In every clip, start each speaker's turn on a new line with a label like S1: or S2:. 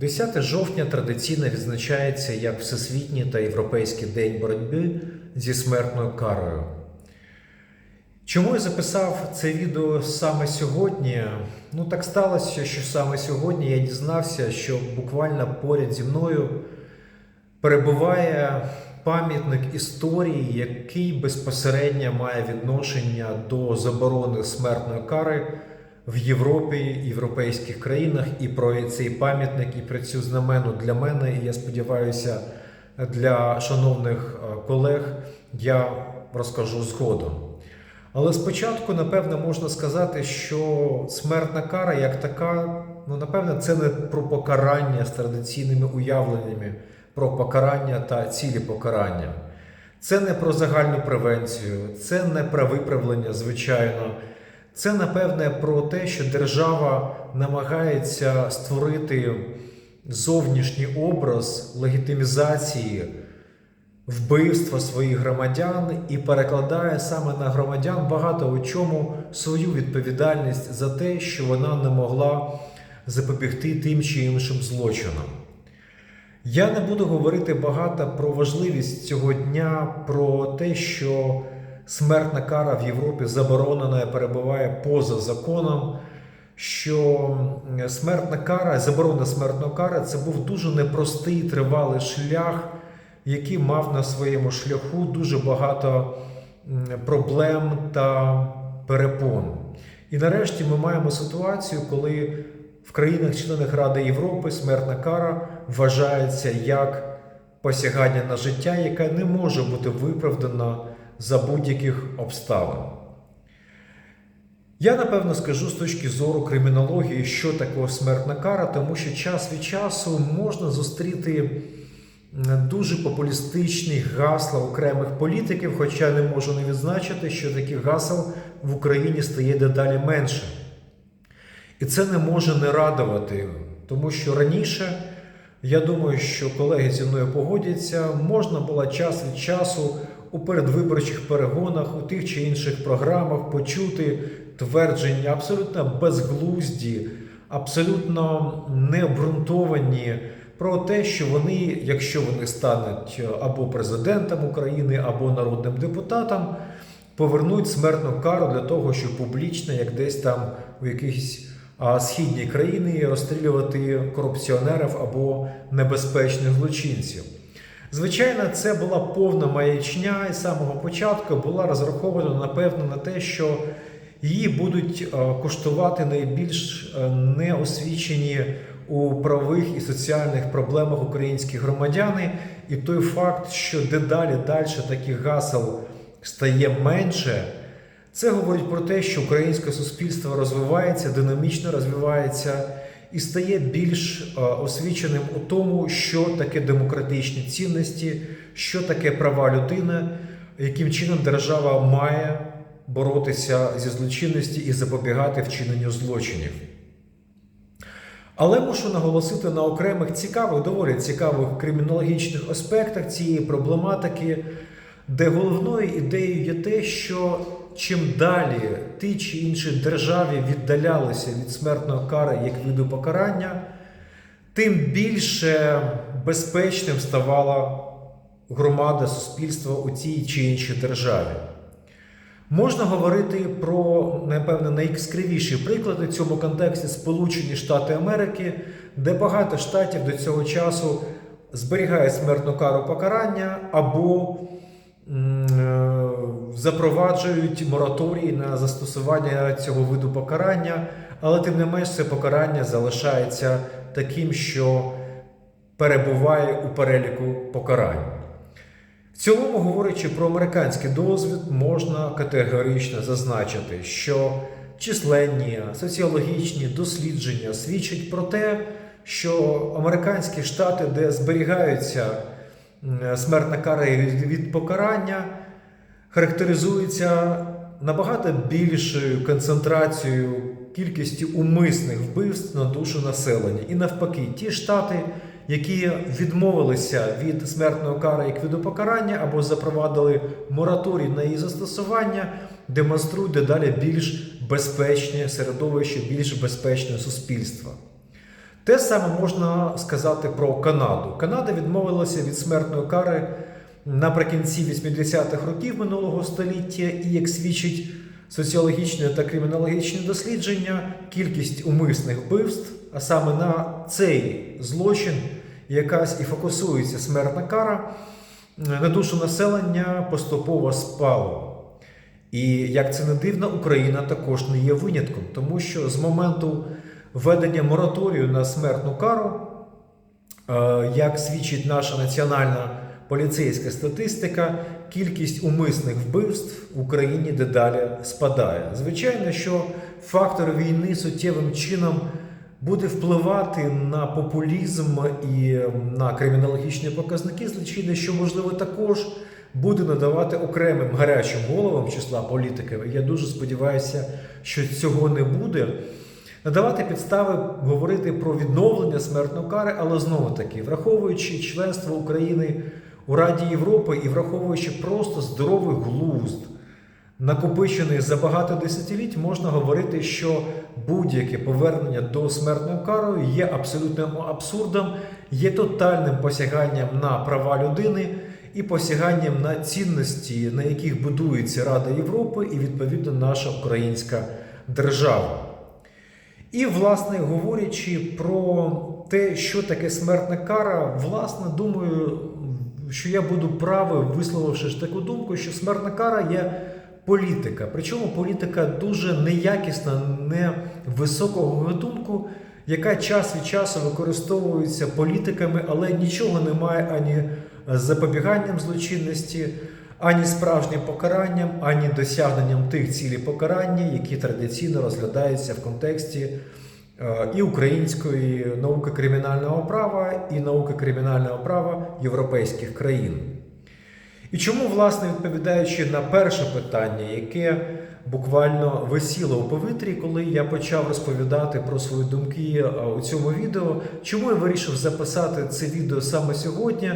S1: 10 жовтня традиційно відзначається як Всесвітній та Європейський день боротьби зі смертною карою. Чому я записав це відео саме сьогодні? Ну так сталося, що саме сьогодні я дізнався, що буквально поряд зі мною перебуває пам'ятник історії, який безпосередньо має відношення до заборони смертної кари в Європі, європейських країнах, і про цей пам'ятник, і про цю знамену для мене, і я сподіваюся, для шановних е, колег я розкажу згодом. Але спочатку, напевно, можна сказати, що смертна кара як така, ну напевно, це не про покарання з традиційними уявленнями про покарання та цілі покарання. Це не про загальну превенцію, це не про виправлення, звичайно. Це, напевне, про те, що держава намагається створити зовнішній образ легітимізації вбивства своїх громадян і перекладає саме на громадян багато у чому свою відповідальність за те, що вона не могла запобігти тим чи іншим злочинам. Я не буду говорити багато про важливість цього дня, про те, що смертна кара в Європі заборонена і перебуває поза законом. Що смертна кара, заборона смертної кари це був дуже непростий тривалий шлях, який мав на своєму шляху дуже багато проблем та перепон. І нарешті ми маємо ситуацію, коли в країнах-членах Ради Європи смертна кара вважається як посягання на життя, яке не може бути виправдано за будь-яких обставин. Я напевно скажу з точки зору кримінології, що таке смертна кара, тому що час від часу можна зустріти дуже популістичні гасла окремих політиків, хоча не можу не відзначити, що таких гасел в Україні стає дедалі менше. І це не може не радувати, тому що раніше, я думаю, що колеги зі мною погодяться, можна було час від часу у передвиборчих перегонах, у тих чи інших програмах почути твердження абсолютно безглузді, абсолютно необґрунтовані про те, що вони, якщо вони стануть або президентом України, або народним депутатом, повернуть смертну кару для того, щоб публічно, як десь там у якихось східній країні, розстрілювати корупціонерів або небезпечних злочинців. Звичайно, це була повна маячня і з самого початку була розрахована, напевно, на те, що її будуть коштувати найбільш неосвічені у правових і соціальних проблемах українські громадяни. І той факт, що дедалі далі таких гасел стає менше, це говорить про те, що українське суспільство розвивається, динамічно розвивається і стає більш освіченим у тому, що таке демократичні цінності, що таке права людини, яким чином держава має боротися зі злочинності і запобігати вчиненню злочинів. Але мушу наголосити на окремих цікавих, доволі цікавих кримінологічних аспектах цієї проблематики, де головною ідеєю є те, що чим далі ті чи інші державі віддалялися від смертної кари як виду покарання, тим більше безпечним ставала громада суспільства у цій чи іншій державі. Можна говорити про, напевно, найяскравіші приклади в цьому контексті Сполучені Штати Америки, де багато штатів до цього часу зберігають смертну кару покарання або запроваджують мораторії на застосування цього виду покарання, але тим не менш це покарання залишається таким, що перебуває у переліку покарань. В цілому, говорячи про американський досвід, можна категорично зазначити, що численні соціологічні дослідження свідчать про те, що американські штати, де зберігаються смертна кара від покарання, характеризуються набагато більшою концентрацією кількості умисних вбивств на душу населення. І навпаки, ті штати, які відмовилися від смертної кари як виду покарання або запровадили мораторій на її застосування, демонструють дедалі більш безпечне середовище, більш безпечне суспільство. Те саме можна сказати про Канаду. Канада відмовилася від смертної кари наприкінці 80-х років минулого століття, і як свідчить соціологічне та кримінологічне дослідження, кількість умисних вбивств, а саме на цей злочин, якась і фокусується смертна кара, на душу населення поступово спало. І як це не дивно, Україна також не є винятком, тому що з моменту введення мораторію на смертну кару, е, як свідчить наша національна поліцейська статистика, кількість умисних вбивств в Україні дедалі спадає. Звичайно, що фактор війни суттєвим чином буде впливати на популізм і на кримінологічні показники злочини, що можливо також буде надавати окремим гарячим головам числа політиків. Я дуже сподіваюся, що цього не буде. Надавати підстави говорити про відновлення смертної кари, але знову таки, враховуючи членство України у Раді Європи і враховуючи просто здоровий глузд, накопичений за багато десятиліть, можна говорити, що будь-яке повернення до смертної кари є абсолютним абсурдом, є тотальним посяганням на права людини і посяганням на цінності, на яких будується Рада Європи і відповідно наша українська держава. І, власне, говорячи про те, що таке смертна кара, власне, думаю, що я буду правий, висловивши ж таку думку, що смертна кара є політика. Причому політика дуже неякісна, невисокого гатунку, яка час від часу використовується політиками, але нічого немає ані запобіганням злочинності, ані справжнім покаранням, ані досягненням тих цілей покарання, які традиційно розглядаються в контексті е, і української науки кримінального права, і науки кримінального права європейських країн. І чому, власне, відповідаючи на перше питання, яке буквально висіло у повітрі, коли я почав розповідати про свої думки е, у цьому відео, чому я вирішив записати це відео саме сьогодні?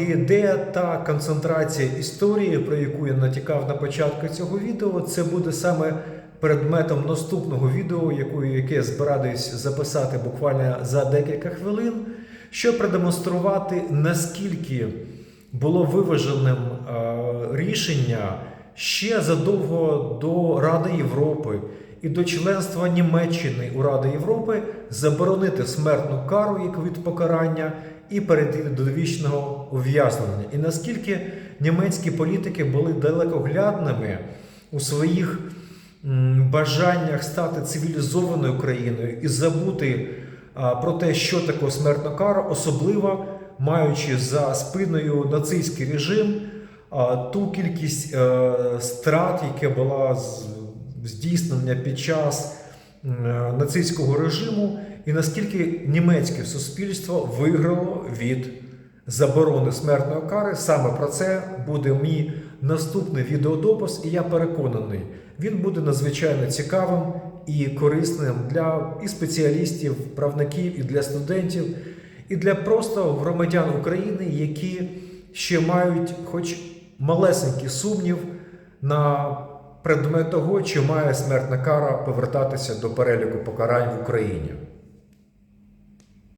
S1: І де та концентрація історії, про яку я натякав на початку цього відео, це буде саме предметом наступного відео, яке збираюсь записати буквально за декілька хвилин, щоб продемонструвати, наскільки було виваженим рішення ще задовго до Ради Європи і до членства Німеччини у Ради Європи заборонити смертну кару як від покарання і перейти до довічного ув'язнення. І наскільки німецькі політики були далекоглядними у своїх бажаннях стати цивілізованою країною і забути про те, що таке смертна кара, особливо маючи за спиною нацистський режим, ту кількість е, страт, яка була здійснена під час е, нацистського режиму, і наскільки німецьке суспільство виграло від заборони смертної кари. Саме про це буде мій наступний відеодопис, і я переконаний, він буде надзвичайно цікавим і корисним для і спеціалістів, правників, і для студентів, і для просто громадян України, які ще мають хоч малесенький сумнів на предмет того, чи має смертна кара повертатися до переліку покарань в Україні.